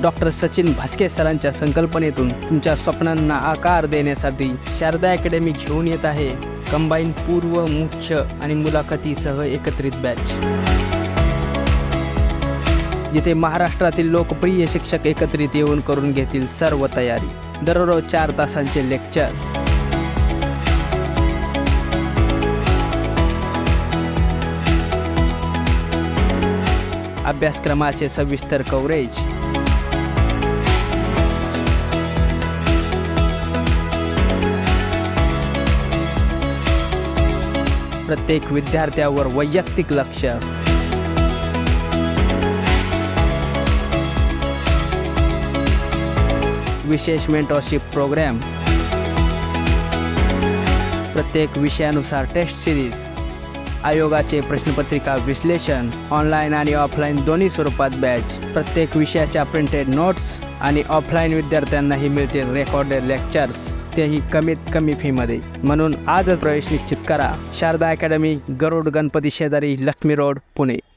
Doctor Sachin भास्के सरांच्या संकल्पनेतून तुमच्या स्वप्नांना आकार देण्यासाठी शारदा अकॅडमी घेऊन येत आहे. कंबाईन पूर्व मुख्य आणि मुलाखतीसह एकत्रित बॅच. जिथे महाराष्ट्रातील लोकप्रिय शिक्षक एकत्रित येऊन करून घेतील सर्व तयारी. दररोज चार तासांचे लेक्चर. अभ्यासक्रमाचे सविस्तर कव्हरेज. प्रत्येक विद्यार्थ्यावर वैयक्तिक लक्ष. विशेष मेंटरशिप प्रोग्रॅम प्रत्येक विषयानुसार टेस्ट सिरीज आयोगाचे प्रश्नपत्रिका विश्लेषण ऑनलाईन आणि ऑफलाईन दोन्ही स्वरूपात बॅच प्रत्येक विषयाच्या प्रिंटेड नोट्स आणि ऑफलाईन विद्यार्थ्यांनाही मिळतील रेकॉर्डेड लेक्चर्स तेही कमीत कमी फीमध्ये. म्हणून आजच प्रवेश निश्चित करा. शारदा अकॅडमी गरुड गणपती शेजारी लक्ष्मी रोड पुणे.